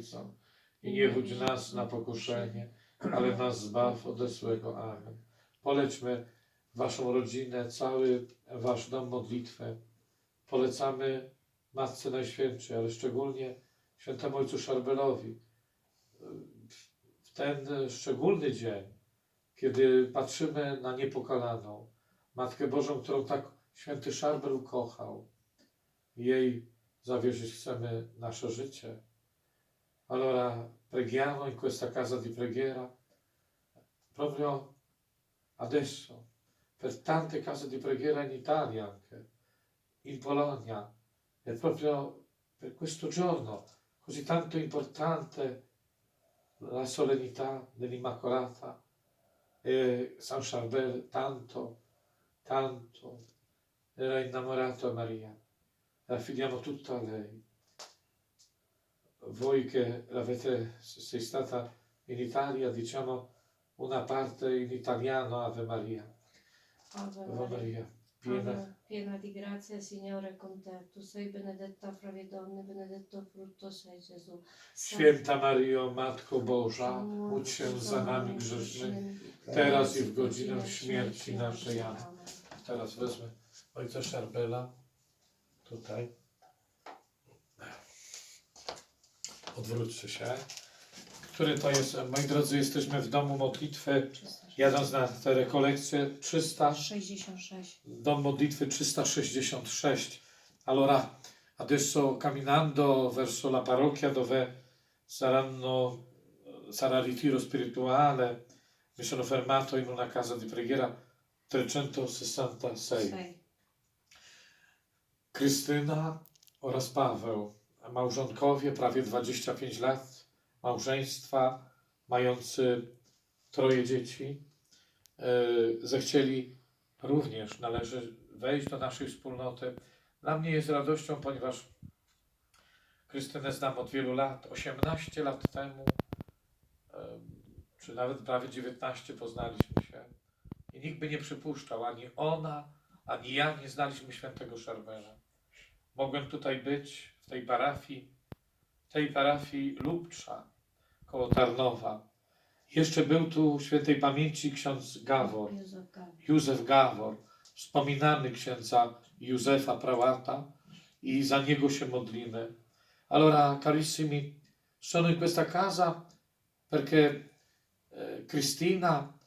Ojcom. I nie wódź nas na pokuszenie, ale nas zbaw ode złego. Amen. Polećmy Waszą rodzinę, cały Wasz dom modlitwę. Polecamy Matce Najświętszej, ale szczególnie Świętemu Ojcu Szarbelowi. W ten szczególny dzień, kiedy patrzymy na niepokalaną Matkę Bożą, którą tak święty Szarbel ukochał, jej zawierzyć chcemy nasze życie. Allora preghiamo in questa casa di preghiera proprio adesso per tante case di preghiera in Italia anche, in Polonia, e proprio per questo giorno così tanto importante la solennità dell'Immacolata e San Charbel tanto, tanto era innamorato a Maria e affidiamo tutto a lei. Voi che l'avete, se sei stata in Italia, diciamo una parte in italiano Ave Maria. Ave Ave Maria. Maria, piena Ave, piena di grazia, Signore con te. Tu sei benedetta fra le donne, benedetto frutto sei Gesù. Święta Mario, Matko Boża, módl się za nami grzesznymi, teraz i w godzinę śmierci naszej. Amen. Teraz wezmę ojca Szarbela, tutaj. Odwróćcie się. Który to jest, moi drodzy, jesteśmy w domu modlitwy, jadąc na te rekolekcje, 300, 66. dom modlitwy 366. Allora, adesso camminando verso la parrocchia dove saranno, sarà ritiro spirituale, mi sono fermato in una casa di preghiera 366. Sei. Krystyna oraz Paweł, małżonkowie, prawie 25 lat małżeństwa, mający troje dzieci, e, zechcieli również należy wejść do naszej wspólnoty. Dla mnie jest radością, ponieważ Krystynę znam od wielu lat. 18 lat temu, e, czy nawet prawie 19 poznaliśmy się. I nikt by nie przypuszczał, ani ona, ani ja nie znaliśmy świętego Szarbela. Mogłem tutaj być tej parafii, tej parafii Lubcza, koło Tarnowa. Jeszcze był tu świętej pamięci ksiądz Gawor, Józef Gawor. Józef Gawor, wspominany księdza Józefa Prałata i za niego się modlimy. Allora, carissimi, sono in questa casa perché eh, Cristina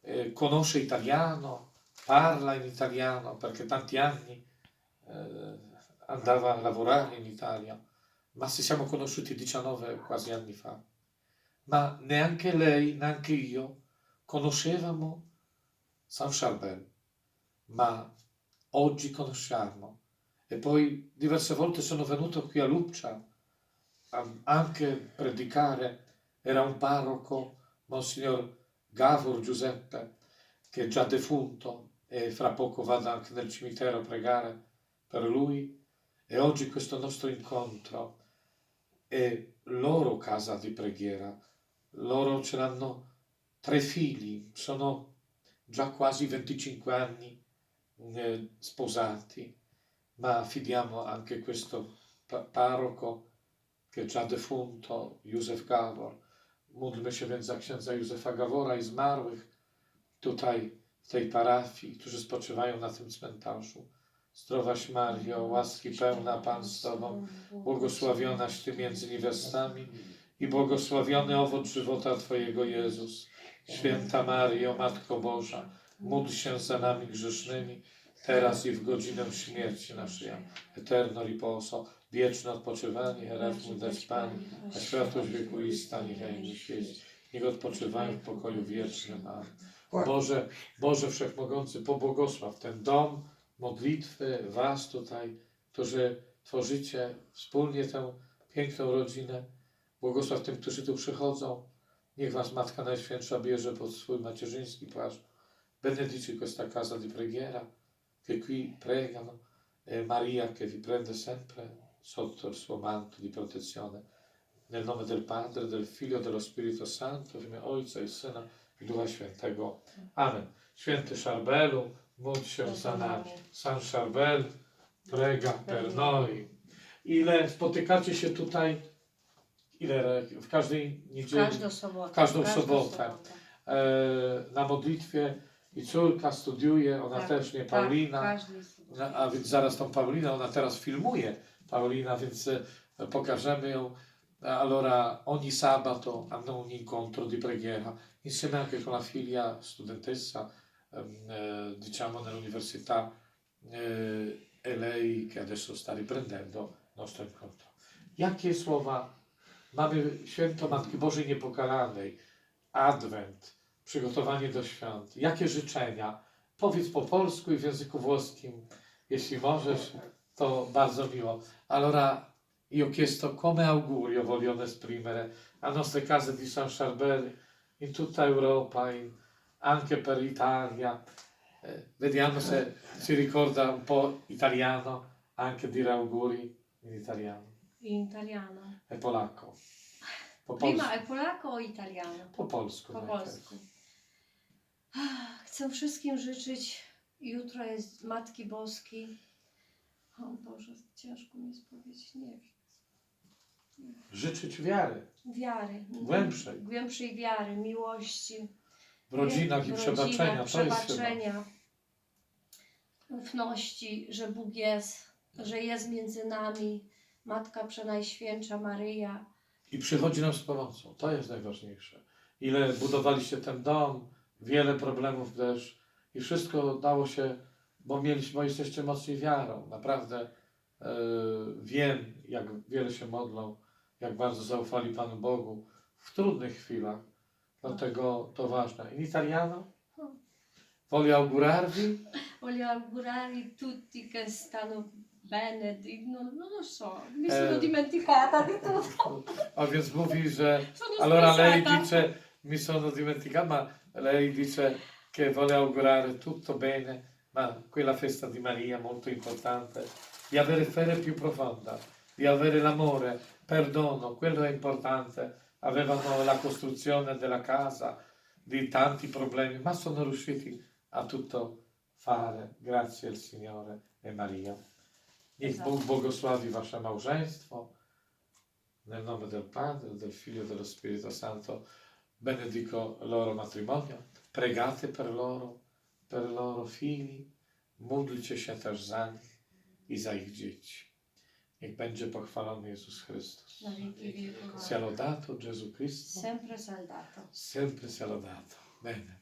eh, conosce italiano, parla in italiano, perché tanti anni eh, andava a lavorare in Italia, ma ci siamo conosciuti 19 quasi anni fa. Ma neanche lei, neanche io conoscevamo San Charbel, ma oggi conosciamo. E poi diverse volte sono venuto qui a Lupcia a anche predicare. Era un parroco, Monsignor Gavor Giuseppe, che è già defunto e fra poco vado anche nel cimitero a pregare per lui. E oggi questo nostro incontro è loro casa di preghiera. Loro ce l'hanno tre figli, sono già quasi 25 anni eh, sposati, ma affidiamo anche questo pa- parroco che è già defunto, Józef Gawor. Módlmy się więc za księdza Józefa Gawora i zmarłych tutaj w tej parafii, którzy spoczywają na tym cmentarzu. Zdrowaś Mario, łaski pełna Pan z Tobą, błogosławionaś Ty między niewiastami i błogosławiony owoc żywota Twojego Jezus. Święta Mario, Matko Boża, módl się za nami grzesznymi, teraz i w godzinę śmierci naszej. Eterno riposo, wieczne odpoczywanie, racz mu dać Pani, a światłość wiekuista niechaj im świeci. Niech odpoczywają w pokoju wiecznym. Amen. Boże, Boże Wszechmogący, pobłogosław ten dom modlitwy, Was tutaj, którzy tworzycie wspólnie tę piękną rodzinę. Błogosław tym, którzy tu przychodzą. Niech Was Matka Najświętsza bierze pod swój macierzyński płaszcz. Benedici questa casa di preghiera, che qui pregano, e Maria che vi prende sempre sotto il suo manto di protezione. Nel nome del Padre, del Figlio e dello Spirito Santo, w imię Ojca i Syna i Ducha Świętego. Amen. Święty Szarbelu, módl się za nami. San Szarbel, prega per noi. Ile spotykacie się tutaj ile, w każdej W niedzieli, każdą sobotę. w każdą sobotę. e, na modlitwie i córka studiuje, ona Tak, też nie, Tak, Paulina. No, a więc zaraz tą Paulinę, ona teraz filmuje Paolina, więc e, pokażemy ją. Allora, ogni sabato hanno un incontro di preghiera, insieme anche con la figlia studentessa, diciamo, nell'università, e lei che adesso sta riprendendo il nostro incontro. Jakie słowa mamy święto Matki Bożej Niepokalanej, Adwent, przygotowanie do świąt, jakie życzenia? Powiedz po polsku i w języku włoskim, jeśli możesz, to bardzo miło. Allora, io chiesto come augurio vogliono esprimere a nostre case di San Charbel in tutta Europa, in- anche per l'Italia. Eh, vediamo se si ricorda un po' italiano, anche dire auguri in italiano. In italiano. È polacco. Po polsku. Prima è polacco o italiano? Po polsku. Po polsku. Ah, Chcę wszystkim życzyć, jutro jest Matki Boskiej. O Boże, ciężko mi jest powiedzieć, nie wiem. Życzyć wiary Wiary. Głębszej. Głębszej wiary, miłości. W rodzinach i w przebaczenia. To jest przebaczenia, ufności, że Bóg jest, że jest między nami. Matka Przenajświętsza Maryja. I przychodzi nam z pomocą. To jest najważniejsze. Ile budowaliście ten dom, wiele problemów też i wszystko dało się, bo mieliśmy, bo jesteście mocni wiarą. Naprawdę e, wiem, jak wiele się modlą, jak bardzo zaufali Panu Bogu w trudnych chwilach. Dlatego to ważne. In italiano? Voglio augurarvi Voglio augurare tutti che stanno bene, non, non lo so, mi Eh. sono dimenticata di tutto. A więc mówi, że Sono allora lei stressata. dice mi sono dimenticata, ma lei dice che vuole augurare tutto bene, ma quella festa di Maria molto importante, di avere fede più profonda, di avere l'amore, perdono, quello è importante. Avevano la costruzione della casa, di tanti problemi, ma sono riusciti a tutto fare grazie al Signore e Maria. Niech Esatto. Bóg błogosławi wasze małżeństwo. Nel nome del Padre, del Figlio e dello Spirito Santo benedico il loro matrimonio. Pregate per loro, per i loro figli. Módlcie się też za nich i za ich dzieci. Niech będzie pochwalony Jezus Chrystus. Na wieki wieków. Sia lodato Gesù Cristo, Sempre saldato. sempre sia lodato. Bene.